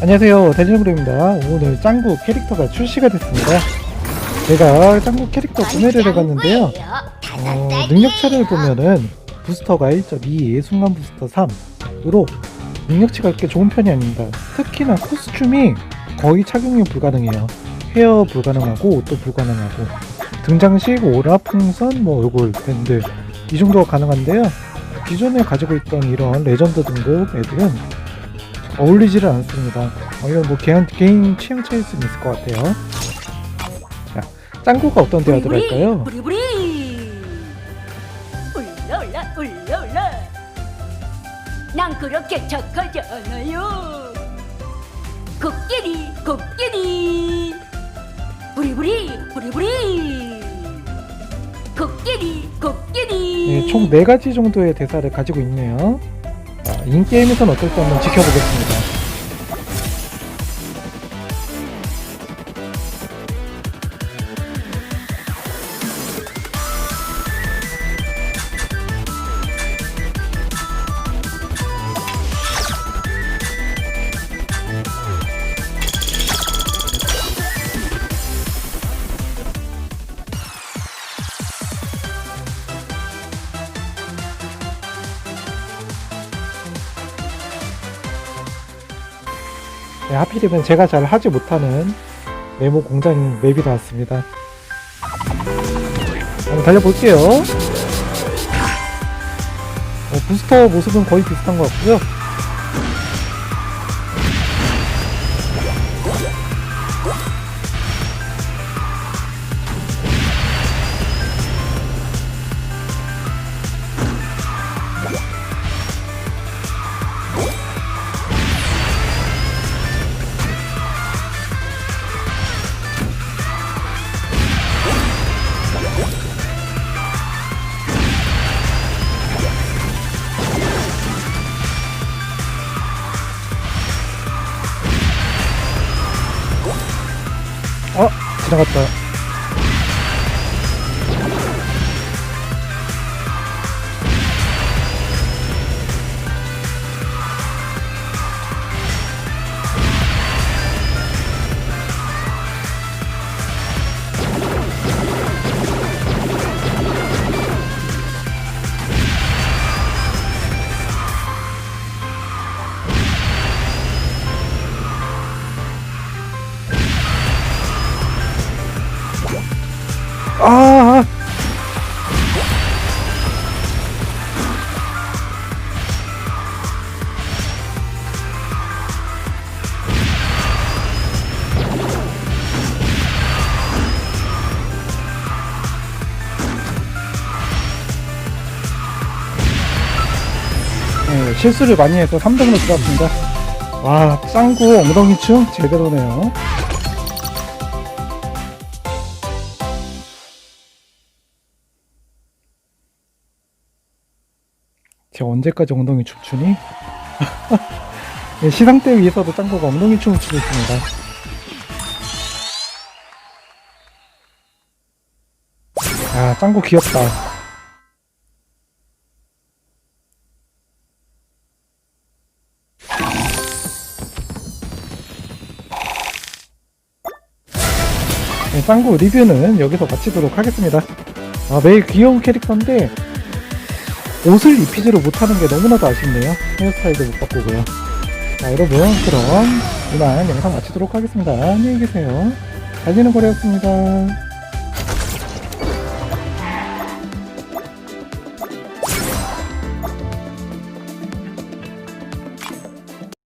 안녕하세요. 대진그룹입니다. 오늘 짱구 캐릭터가 출시가 됐습니다. 제가 짱구 캐릭터 구매를 해봤는데요. 어, 능력치를 보면은 부스터가 1.2 순간 부스터 3으로 능력치가 그렇게 좋은 편이 아닙니다. 특히나 코스튬이 거의 착용이 불가능해요. 헤어 불가능하고 옷도 불가능하고. 등장식, 오라, 풍선, 뭐 얼굴, 밴드. 이 정도가 가능한데요. 기존에 가지고 있던 이런 레전드 등급 애들은 어울리지를 않습니다. 어, 이건 뭐 개인, 개인 취향 차일 수는 있을 것 같아요. 자, 짱구가 어떤 대화 들어갈까요? 부리부리 올라 올라 올라 올라 난 그렇게 착하지 않아요 코끼리 코끼리 부리부리 부리부리 코끼리 코끼리 네, 총 4가지 정도의 대사를 가지고 있네요. 자, 인게임에서는 어떨지 한번 지켜보겠습니다. 네, 하필이면 제가 잘 하지 못하는 메모 공장 맵이 나왔습니다. 한번 달려볼게요. 어, 부스터 모습은 거의 비슷한 것 같고요. 지나갔다. 아, 아. 네, 실수를 많이 해서 3등으로 들어왔습니다. 와, 짱구 엉덩이춤 제대로네요. 제가 언제까지 엉덩이 춤추니? 네, 시상 대 위에서도 짱구가 엉덩이 춤을 추고 있습니다. 아, 짱구 귀엽다. 네, 짱구 리뷰는 여기서 마치도록 하겠습니다. 아, 매일 귀여운 캐릭터인데, 옷을 입히지를 못하는 게 너무나도 아쉽네요. 헤어스타일도 못 바꾸고요. 자, 여러분, 그럼 이만 영상 마치도록 하겠습니다. 안녕히 계세요. 달리는 거래였습니다.